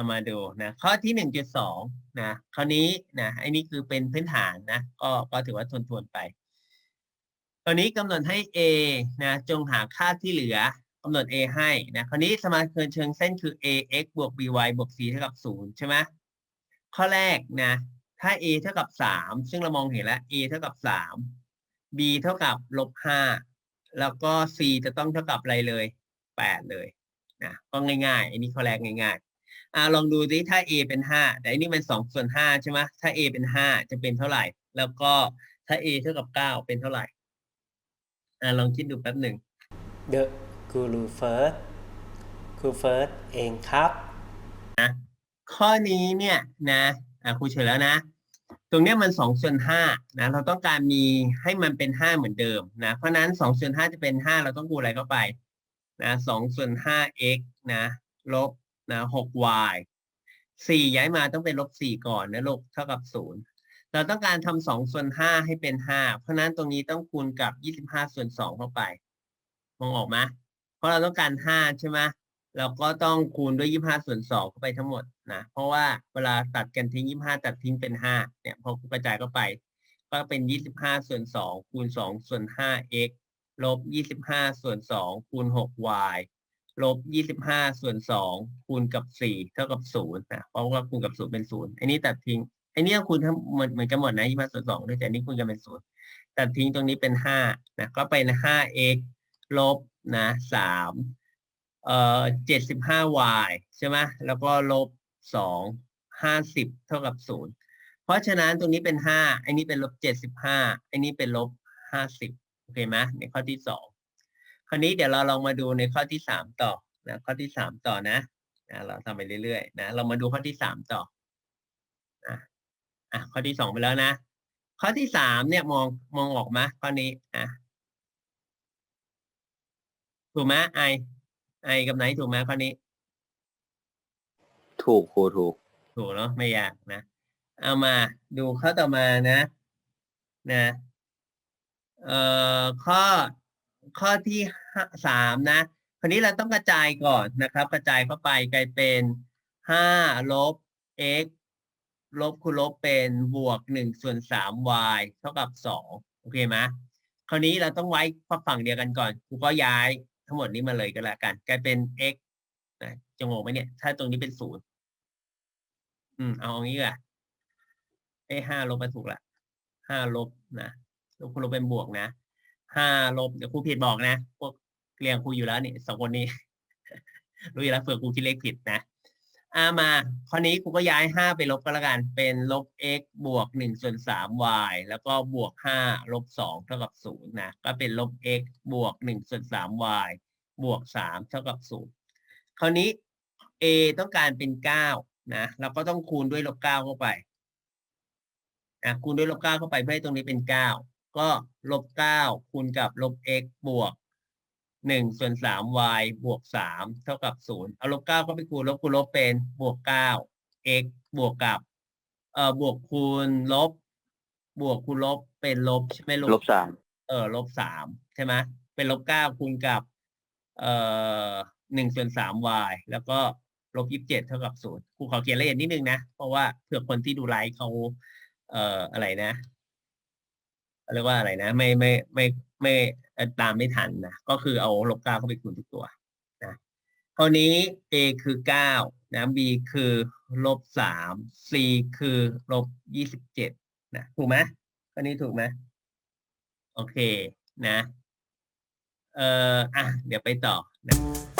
เอามาดูนะข้อที่หนึ่งจุดสองนะคราวนี้นะไอ้นี่คือเป็นพื้นฐานนะก็ก็ถือว่าทวนทวนๆไปตอนนี้กำหนดให้ a นะจงหาค่าที่เหลือกำหนด a ให้นะคราวนี้สมการเชิงเส้นคือ ax บวก by บวก c เท่ากับศูนย์ใช่ไหมข้อแรกนะถ้า a เท่ากับสามซึ่งเรามองเห็นแล้ว a เท่ากับสาม b เท่ากับลบห้าแล้วก็ c จะต้องเท่ากับอะไรเลยแปดเลยนะก็ง่ายๆ อันนี้ข้อแรกง่ายๆ อ่าลองดูดิถ้า a เป็นห้าแต่อันนี้มันสองส่วนห้าใช่ไหมถ้า a เป็นห้าจะเป็นเท่าไหร่ แล้วก็ถ้า a เท่ากับเก้าเป็นเท่าไหร่อ่าลองคิดดูแป๊บหนึ่ง The กูรูเฟิร์สครูเฟิร์สเองครับข้อนี้เนี่ยนะอะครูเฉลยแล้วนะ ตรงเนี้ยมันสองส่วนห้านะเราต้องการมีให้มันเป็นห้าเหมือนเดิมนะเพราะฉะนั้นสองส่วนห้าจะเป็นห้าเราต้องคูณอะไรเข้าไปนะสองส่วนห้า x นะลบ นะหก y สี่ย้ายมาต้องเป็นลบสี่ก่อนนะลูกเท่ากับศูนย์เราต้องการทำสองส่วนห้าให้เป็นห้าเพราะนั้นตรงนี้ต้องคูณกับยี่สิบห้าส่วนสองเข้าไปมองออกไหมเพราะเราต้องการห้าใช่ไหมเราก็ต้องคูณด้วยยี่ห้าส่วนสองเข้าไปทั้งหมดนะเพราะว่าเวลาตัดกันทิ้งยี่ห้าตัดทิ้งเป็นห้าเนี่ยพอกระจายเข้าไป ก็เป็นยี่สิบห้าส่วนสองคูณสองส่วนห้า x ลบยี่สิบห้าส่วนสองคูณหก y ลบยี่สิบห้าส่วนสองคูณกับสี่เท่ากับศูนย์นะเพราะว่าคูณกับศูนย์เป็นศูนย์อันนี้ตัดทิ้งอันนี้คูณทั้งเหมือนเหมือนกันหมดนะยี่ห้าส่วนสองด้วยแต่อันนี้คูณกันเป็นศูนย์ตัดทิ้งตรงนี้เป็นห้านะก็เป็นห้า x ลบนะสามเอ่อเจ็ดสิบห้า y ใช่ไหมแล้วก็ลบสองห้าสิบเท่ากับศูนย์เพราะฉะนั้นตรงนี้เป็นห้าอันนี้เป็นลบเจ็ดสิบห้าอันนี้เป็นลบห้าสิบโอเคไหมในข้อที่สอง คราวนี้เดี๋ยวเราลองมาดูในข้อที่สามต่อนะข้อที่สามต่อนะนะเราทำไปเรื่อยๆนะเรามาดูข้อที่สามต่อนะอะข้อที่สองไปแล้วนะ ข้อที่สามเนี่ยมองมองออกไหมข้อนี้อะถูกไหมไอไอกับไหนถูกไหมข้อนี้ ถูกครูถูก ถูกเนาะไม่ยากนะ เอามาดูข้อต่อมานะ นะ เอ่อข้อ ข้อที่สามนะคราวนี้เราต้องกระจายก่อนนะครับ กระจายเข้าไปกลายเป็นห้าลบ x ลบคูณลบเป็นบวกหนึ่งส่วนสาม y เท่ากับสองโอเคไหมคราวนี้เราต้องไว้ฝั่งเดียวกันก่อนครูก็ย้ายทั้งหมดนี้มาเลยก็แล้วกัน กลายเป็น x นะจะงงไหมเนี่ย ถ้าตรงนี้เป็นศูนย์อืม เอาอย่างนี้อะไอ้ห้าลบมาถูกละห้าลบนะลบคูณลบเป็นบวกนะ ห้าลบเดี๋ยวครูผิดบอกนะพวกเรียงครูอยู่แล้วนี่สองคนนี้รู้อยู่แล้วเผื่อครูคิดเลขผิดนะอามาข้อนี้ครูก็ย้ายห้าไปลบก็แล้วกัน เป็นลบ x บวกหนึ่งส่วนสาม y แล้วก็บวกห้าลบสองเท่ากับศูนย์นะก็เป็นลบ x บวกหนึ่งส่วนสาม y บวกสามเท่ากับศูนย์คราวนี้ a ต้องการเป็นเก้านะเราก็ต้องคูณด้วยลบเก้าเข้าไปนะคูณด้วยลบเก้าเข้าไปเพื่อให้ตรงนี้เป็นเก้า ก็ลบเก้าคูณกับลบ x บวกหนึ่งส่วนสาม y บวกสามเท่ากับศูนย์เอาลบเก้าเข้าไปคูณลบคูณลบเป็นบวกเก้า x บวกกับเอ่อบวกคูณลบ บวกคูณลบเป็นลบใช่ไหมลูกลบสามเออลบสามใช่ไหมเป็นลบเก้าคูณกับเอ่อหนึ่งส่วนสาม y แล้วก็ลบยี่สิบเจ็ดเท่ากับศูนย์ครูขอเขียนละเอียดนิดนึงนะ เพราะว่าเผื่อคนที่ดูไลฟ์เขาเอ่ออะไรนะ เรียกว่าอะไรนะ ไม่ไม่ไม่ไม่ตามไม่ทันนะก็คือเอาลบเก้าเข้าไปคูณทุกตัวนะคราวนี้ a คือเก้านะ b คือลบสาม c คือลบยี่สิบเจ็ดนะถูกไหมข้อนี้ถูกไหมโอเคนะ เอ่ออะ เดี๋ยวไปต่อนะ